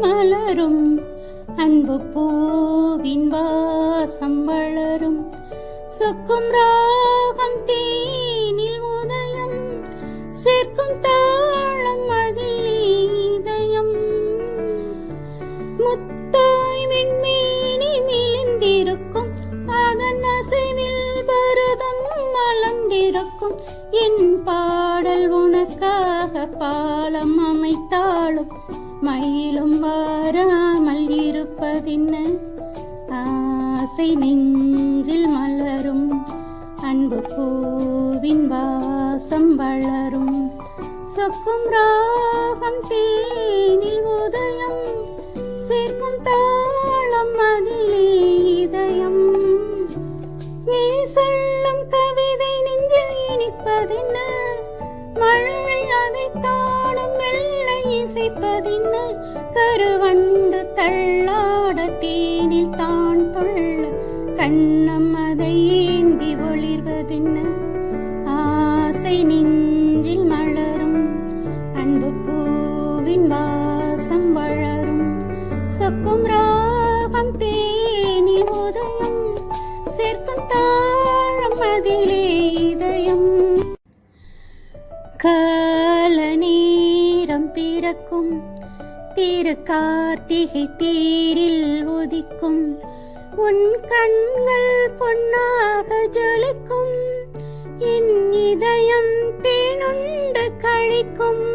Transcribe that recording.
மலரும். அன்பு பூவின் வாசம் வளரும். சொக்கும் ராகம் தேனில் உதயம். சேர்க்கும் தாழம் அதிலே இதயம். முத்தாய் விண்மீனி மிளிந்திருக்கும். அதன் அசைவில் பரதம் மலர்ந்திருக்கும். என் பாடல் உனக்காக பாலம் அமைத்தாலும் மயிலும் வாராமல் இருப்பதின்ன ஆசை நெஞ்சில் மலரும். அன்பு பூவின் வாசம் வளரும். சொக்கும் ராகம் தேனில் உதயம் சேர்க்கும் தாளம் அதிலே இதயம். நீ சொல்லும் கவிதை நெஞ்சில் இனிப்பதென்ன மழை அதைத்தான் இசைப்பதென்ன கருவண்டு தள்ளாட தேனில் தான் தொள்ள கண்ணம் அதை ஏந்தி ஒளிர்வதென்ன ஆசை நெஞ்சில் மலரும். அன்பு பூவின் வாசம் வளரும். சொக்கும் ராகம் தேனில் உதயம். சேர்க்கும் தாழம் அதிலே இதயம் பிறக்கும். திரு கார்த்திகை தேரில் உதிக்கும். உன் கண்கள் பொன்னாக ஜொலிக்கும். என் இதயம் தேனுண்டு கழிக்கும்.